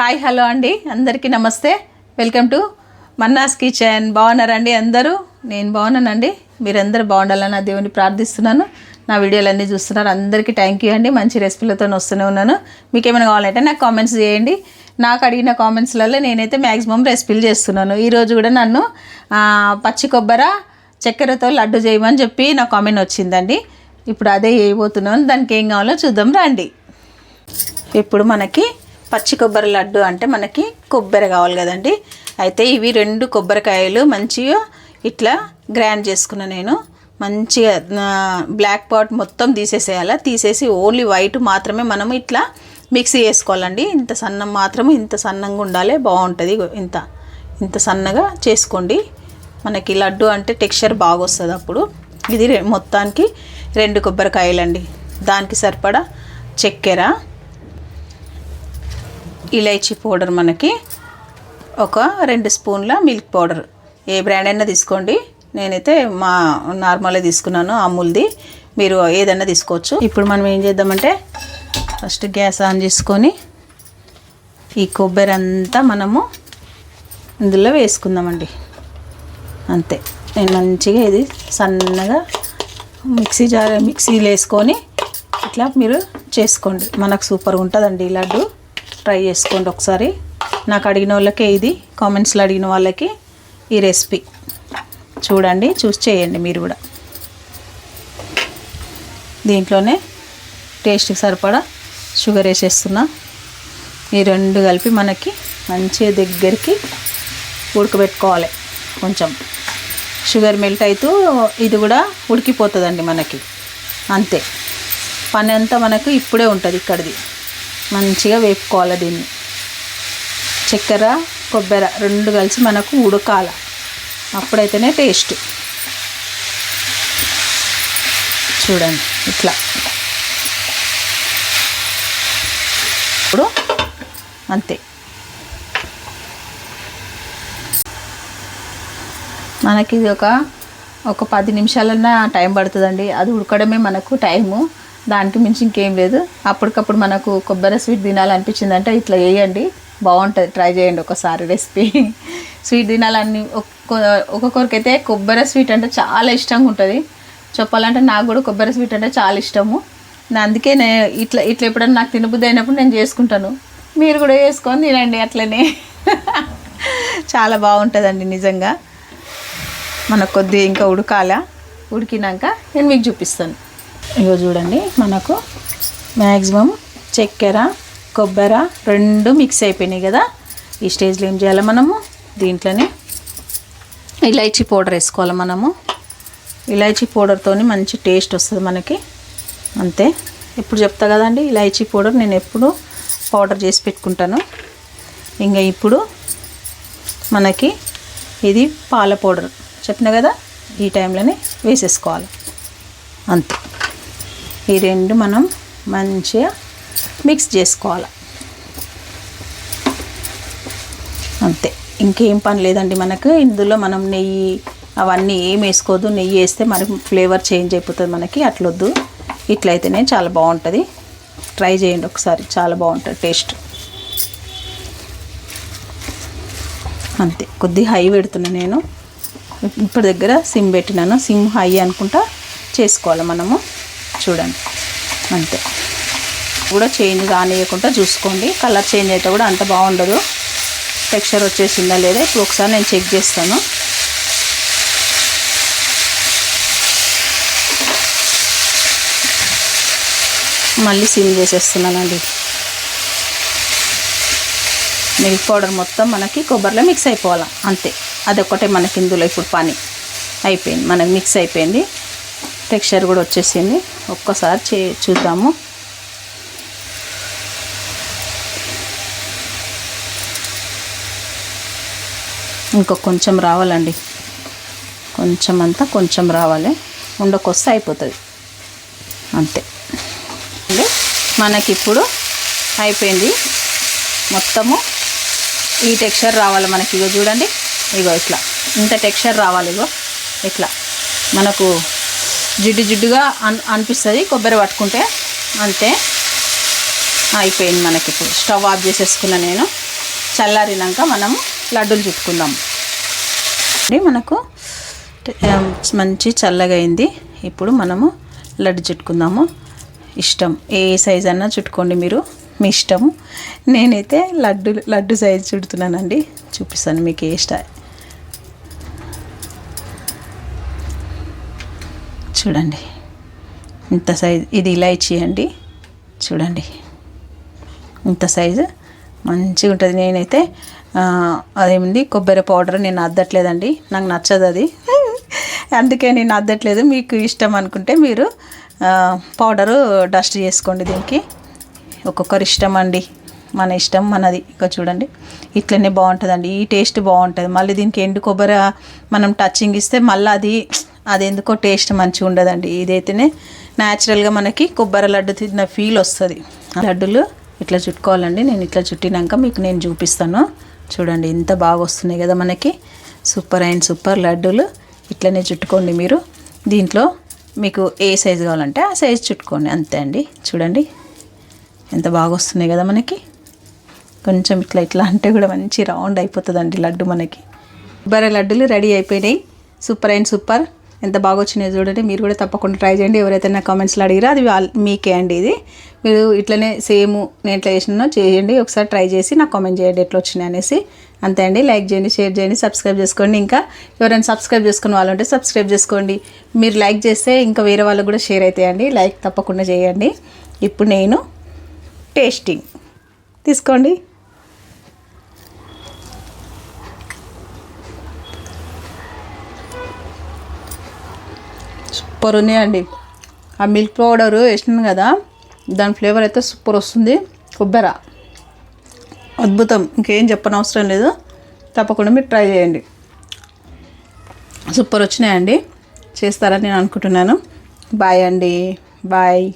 Hi hello అండి. అందరికీ నమస్తే. Welcome to Manna's kitchen. బాగున్నారండి అందరూ? నేను బాగున్నానండి. మీరందరూ బాగుండాలని నా దేవుని ప్రార్థిస్తున్నాను. నా వీడియోలన్నీ చూస్తున్నారు. అందరికీ థ్యాంక్ యూ అండి. మంచి రెసిపీలతో వస్తూనే ఉన్నాను. మీకు ఏమైనా కావాలంటే నాకు కామెంట్స్ చేయండి. నాకు అడిగిన కామెంట్స్లలో నేనైతే మ్యాక్సిమం రెసిపీలు చేస్తున్నాను. ఈరోజు కూడా నన్ను పచ్చి కొబ్బరి చక్కెరతో లడ్డు చేయమని చెప్పి నా కామెంట్ వచ్చిందండి. ఇప్పుడు అదే చేయబోతున్నాను. దానికి ఏం కావాలో చూద్దాం రండి. ఇప్పుడు మనకి పచ్చి కొబ్బరి లడ్డు అంటే మనకి కొబ్బరి కావాలి కదండి. అయితే ఇవి రెండు కొబ్బరికాయలు మంచిగా ఇట్లా గ్రైండ్ చేసుకున్న నేను. మంచిగా బ్లాక్ పాట్ మొత్తం తీసేసేయాలి? తీసేసి ఓన్లీ వైట్ మాత్రమే మనం ఇట్లా మిక్సీ చేసుకోవాలండి. ఇంత సన్నం మాత్రం ఇంత సన్నంగా ఉండాలి బాగుంటుంది. ఇంత ఇంత సన్నగా చేసుకోండి. మనకి లడ్డు అంటే టెక్స్చర్ బాగా వస్తుంది అప్పుడు. ఇది మొత్తానికి రెండు కొబ్బరికాయలండి. దానికి సరిపడా చక్కెర ఇలైచీ పౌడర్ మనకి ఒక రెండు స్పూన్ల మిల్క్ పౌడర్. ఏ బ్రాండ్ అయినా తీసుకోండి. నేనైతే మా నార్మల్గా తీసుకున్నాను అమూల్ది మీరు ఏదైనా తీసుకోవచ్చు. ఇప్పుడు మనం ఏం చేద్దామంటే ఫస్ట్ గ్యాస్ ఆన్ చేసుకొని ఈ కొబ్బరి అంతా మనము ఇందులో వేసుకుందామండి. అంతే. నేను మంచిగా ఇది సన్నగా మిక్సీ జార్ మిక్సీలో వేసుకొని ఇట్లా మీరు చేసుకోండి. మనకు సూపర్గా ఉంటుందండి ఈ లడ్డు. ట్రై చేసుకోండి ఒకసారి. నాకు అడిగిన వాళ్ళకే ఇది కామెంట్స్లో అడిగిన వాళ్ళకి ఈ రెసిపీ చూడండి చూసి చేయండి మీరు కూడా. దీంట్లోనే టేస్ట్కి సరిపడా షుగర్ వేసేస్తున్నా. ఈ రెండు కలిపి మనకి మంచిగా దగ్గరికి ఉడకబెట్టుకోవాలి కొంచెం. షుగర్ మెల్ట్ అవుతూ ఇది కూడా ఉడికిపోతుందండి మనకి. అంతే. పని అంతా మనకు ఇప్పుడే ఉంటుంది ఇక్కడిది. మంచిగా వేపుకోవాలి దీన్ని. చక్కెర కొబ్బరి రెండు కలిసి మనకు ఉడకాల. అప్పుడైతేనే టేస్ట్. చూడండి ఇట్లా. ఇప్పుడు అంతే. మనకి ఇది ఒక ఒక పది నిమిషాలన్నా టైం పడుతుందండి. అది ఉడకడమే మనకు టైము. దానికి మించి ఇంకేం లేదు. అప్పటికప్పుడు మనకు కొబ్బరి స్వీట్ తినాలనిపించిందంటే ఇట్లా వేయండి బాగుంటుంది. ట్రై చేయండి ఒకసారి రెసిపీ. స్వీట్ తినాలని ఒక్కొక్కరికైతే కొబ్బరి స్వీట్ అంటే చాలా ఇష్టంగా ఉంటుంది. చెప్పాలంటే నాకు కూడా కొబ్బరి స్వీట్ అంటే చాలా ఇష్టము. అందుకే నేను ఇట్లా ఇట్లా ఎప్పుడైనా నాకు తినబుద్ధి అయినప్పుడు నేను చేసుకుంటాను. మీరు కూడా చేసుకొని తినండి అట్లనే. చాలా బాగుంటుందండి నిజంగా. మనకు కొద్దిగా ఇంకా ఉడకాల. ఉడికినాక నేను మీకు చూపిస్తాను. ఇగో చూడండి మనకు మ్యాక్సిమం చక్కెర కొబ్బరి రెండు మిక్స్ అయిపోయినాయి కదా. ఈ స్టేజ్లో ఏం చేయాలి మనము? దీంట్లోనే ఇలైచీ పౌడర్ వేసుకోవాలి మనము. ఇలైచీ పౌడర్తో మంచి టేస్ట్ వస్తుంది మనకి. అంతే. ఇప్పుడు చెప్తా కదండి ఇలైచీ పౌడర్ నేను ఎప్పుడు పౌడర్ చేసి పెట్టుకుంటాను. ఇంకా ఇప్పుడు మనకి ఇది పాల పౌడర్. చెప్పిన కదా? ఈ టైంలోనే వేసేసుకోవాలి. అంతే. ఈ రెండు మనం మంచిగా మిక్స్ చేసుకోవాలి. అంతే. ఇంకేం పని లేదండి మనకు. ఇందులో మనం నెయ్యి అవన్నీ ఏం వేసుకోవద్దు నెయ్యి వేస్తే మరి ఫ్లేవర్ చేంజ్ అయిపోతుంది మనకి. అట్లొద్దు. ఇట్లయితేనే చాలా బాగుంటుంది. ట్రై చేయండి ఒకసారి. చాలా బాగుంటుంది టేస్ట్. అంతే. కొద్ది హై పెడుతున్నా నేను. ఇప్పుడు దగ్గర సిమ్ పెట్టినాను. సిమ్ హై అనుకుంటా చేసుకోవాలి మనము. చూడండి. అంతే. కూడా చేంజ్ కానియకుండా చూసుకోండి. కలర్ చేంజ్ అయితే కూడా అంత బాగుండదు. టెక్స్చర్ వచ్చేసిందా లేదా ఇప్పుడు ఒకసారి నేను చెక్ చేస్తాను. మళ్ళీ సిమ్ చేసేస్తున్నానండి. మిల్క్ పౌడర్ మొత్తం మనకి కొబ్బరిలో మిక్స్ అయిపోవాలి. అంతే. అదొక్కటే మనకి ఇందులో ఇప్పుడు పని. అయిపోయింది. మనకి మిక్స్ అయిపోయింది. టెక్స్చర్ కూడా వచ్చేసింది. ఒక్కసారి చే చూద్దాము. ఇంకా కొంచెం రావాలండి. కొంచెం అంతా కొంచెం రావాలి. ఉండకొస్తే అయిపోతుంది. అంతే. అండి మనకి ఇప్పుడు అయిపోయింది. మొత్తము ఈ టెక్స్చర్ రావాలి మనకి. ఇగో చూడండి. ఇగో ఇట్లా. ఇంత టెక్స్చర్ రావాలి ఇగో. ఇట్లా. మనకు జిడ్డు జిడ్డుగా అన్ అనిపిస్తుంది. కొబ్బరి పట్టుకుంటే అంతే. అయిపోయింది మనకి ఇప్పుడు. స్టవ్ ఆఫ్ చేసేసుకున్నా నేను. చల్లారినాక మనము లడ్డూలు చుట్టుకుందాం. మనకు మంచి చల్లగా అయింది ఇప్పుడు మనము లడ్డు చుట్టుకుందాము. ఇష్టం. ఏ సైజ్ అన్నా చుట్టుకోండి మీరు. మీ ఇష్టము. నేనైతే లడ్డు లడ్డు సైజ్ చుడుతున్నానండి. చూపిస్తాను మీకు ఏ స్టైల్ చూడండి. ఇంత సైజ్ ఇది ఇలాచీ అండి చూడండి. ఇంత సైజు మంచిగా ఉంటుంది. నేనైతే ఆ, అదేమింది కొబ్బరి పౌడర్ నేను అద్దట్లేదండి నాకు నచ్చదు అది. అందుకే నేను అద్దట్లేదు మీకు ఇష్టం అనుకుంటే మీరు పౌడరు డస్ట్ చేసుకోండి దీనికి. ఒక్కొక్కరి ఇష్టం అండి. మన ఇష్టం మనది. ఇంకా చూడండి. ఇట్లనే బాగుంటుందండి. ఈ టేస్ట్ బాగుంటుంది. మళ్ళీ దీనికి ఎండు కొబ్బరి మనం టచింగ్ ఇస్తే మళ్ళీ అది అది ఎందుకో టేస్ట్ మంచిగా ఉండదండి. ఇదైతేనే న్యాచురల్గా మనకి కొబ్బరి లడ్డు తిన్న ఫీల్ వస్తుంది. లడ్డులు ఇట్లా చుట్టుకోవాలండి. నేను ఇట్లా చుట్టినాక మీకు నేను చూపిస్తాను. చూడండి ఎంత బాగా వస్తున్నాయి కదా మనకి. సూపర్ అండ్ సూపర్ లడ్డూలు. ఇట్లనే చుట్టుకోండి మీరు. దీంట్లో మీకు ఏ సైజు కావాలంటే ఆ సైజు చుట్టుకోండి. అంతే అండి. చూడండి ఎంత బాగా వస్తున్నాయి కదా మనకి. కొంచెం ఇట్లా ఇట్లా అంటే కూడా మంచి రౌండ్ అయిపోతుందండి లడ్డు మనకి. కొబ్బరి లడ్డులు రెడీ అయిపోయినాయి. Super and super. ఎంత బాగా వచ్చినాయో చూడండి. మీరు కూడా తప్పకుండా ట్రై చేయండి. ఎవరైతే నా కామెంట్స్లో అడిగిరో అది మీకే అండి ఇది. మీరు ఇట్లనే సేమ్ నేను ఎట్లా చేసినానో చేయండి. ఒకసారి ట్రై చేసి నాకు కామెంట్ చేయండి ఎట్లా వచ్చినాయి అనేసి. అంతే అండి. లైక్ చేయండి షేర్ చేయండి సబ్స్క్రైబ్ చేసుకోండి. ఇంకా ఎవరైనా సబ్స్క్రైబ్ చేసుకున్న వాళ్ళు ఉంటే సబ్స్క్రైబ్ చేసుకోండి. మీరు లైక్ చేస్తే ఇంకా వేరే వాళ్ళకు కూడా షేర్ అవుతాయండి లైక్ తప్పకుండా చేయండి. ఇప్పుడు నేను టేస్టింగ్ తీసుకోండి. సూపర్ ఉన్నాయండి. ఆ మిల్క్ పౌడర్ వేసినాను కదా దాని ఫ్లేవర్ అయితే సూపర్ వస్తుంది. కొబ్బెర. అద్భుతం. ఇంకేం చెప్పనవసరం లేదు. తప్పకుండా మీరు ట్రై చేయండి. సూపర్ వచ్చినాయండి. చేస్తారని నేను అనుకుంటున్నాను. బాయ్ అండి. బాయ్.